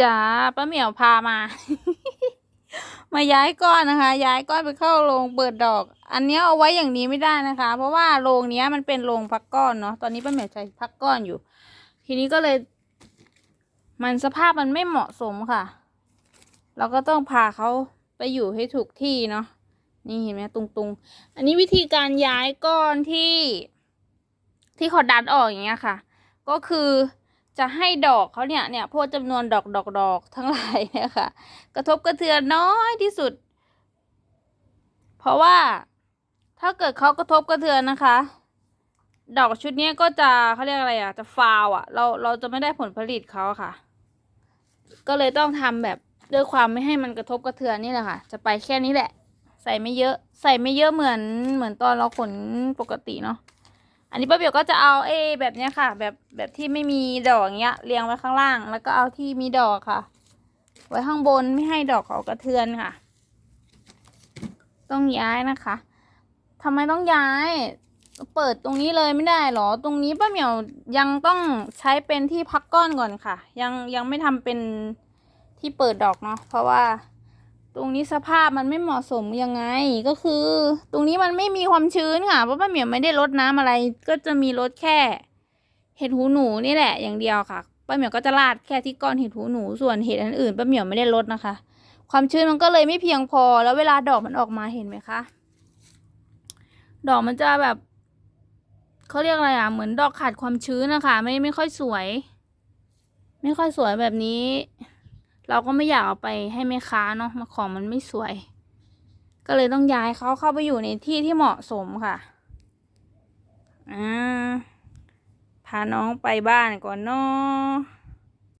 จ๋าป้าเหมียวพามา มาย้ายก้อนนะคะ ย้ายก้อนไปเข้าโรงเปิดดอก อันนี้เอาไว้อย่างนี้ไม่ได้นะคะ เพราะว่าโรงเนี้ยมันเป็นโรงพักก้อนเนาะตอนนี้ป้าเหมียวใช้พักก้อนอยู่ ทีนี้ก็เลย มันสภาพมันไม่เหมาะสมค่ะ เราก็ต้องพาเขาไปอยู่ให้ถูกที่เนาะนี่เห็นไหมตุงตุงๆอันนี้วิธีการย้ายก้อนที่ ที่ขาดันออกอย่างเงี้ยค่ะ ก็คือ จะให้ดอกเขาเนี่ยเนี่ยพวกจำนวนดอกดอกดอกทั้งหลายเนี่ยค่ะ กระทบกระเทือนน้อยที่สุด เพราะว่าถ้าเกิดเขากระทบกระเทือนนะคะ ดอกชุดนี้ก็จะเขาเรียกอะไรอะ จะฟาวอะ เราเราจะไม่ได้ผลผลิตเขาค่ะ ก็เลยต้องทำแบบด้วยความไม่ให้มันกระทบกระเทือนนี่แหละค่ะ จะไปแค่นี้แหละ ใส่ไม่เยอะ ใส่ไม่เยอะเหมือนเหมือนตอนเราขนปกติเนาะ อันนี้ป้าเบียวก็จะเอาเอแบบเนี้ยค่ะ แบบแบบที่ไม่มีดอกอย่างเงี้ยเรียงไว้ข้างล่าง แล้วก็เอาที่มีดอกค่ะ ไว้ข้างบนไม่ให้ดอกเขากระเทือนค่ะ ต้องย้ายนะคะทำไมต้องย้าย เปิดตรงนี้เลยไม่ได้หรอ ตรงนี้ป้าเหมียวยังต้องใช้เป็นที่พักก้อนก่อนค่ะ ยังยังไม่ทำเป็นที่เปิดดอกเนาะเพราะว่า ตรงนี้สภาพมันไม่เหมาะสมยังไงก็คือ ตรงนี้มันไม่มีความชื้นค่ะเพราะป้าเหมียวไม่ได้รดน้ำอะไร ก็จะมีรดแค่ เห็ดหูหนูนี่แหละอย่างเดียวค่ะป้าเหมียวก็จะราดแค่ที่ก้อนเห็ดหูหนูส่วนเห็ดอันอื่นป้าเหมียวไม่ได้รดนะคะ ความชื้นมันก็เลยไม่เพียงพอแล้วเวลาดอกมันออกมาเห็นไหมคะดอกมันจะแบบเขาเรียกอะไรอะเหมือนดอกขาดความชื้นนะคะไม่ไม่ค่อยสวย ไม่ค่อยสวยแบบนี้ เราก็ไม่อยากเอาไปให้แม่ค้าเนาะมาของมันไม่สวย ก็เลยต้องย้ายเขาเข้าไปอยู่ในที่ที่เหมาะสมค่ะอ่าพาน้องไปบ้านก่อนเนาะ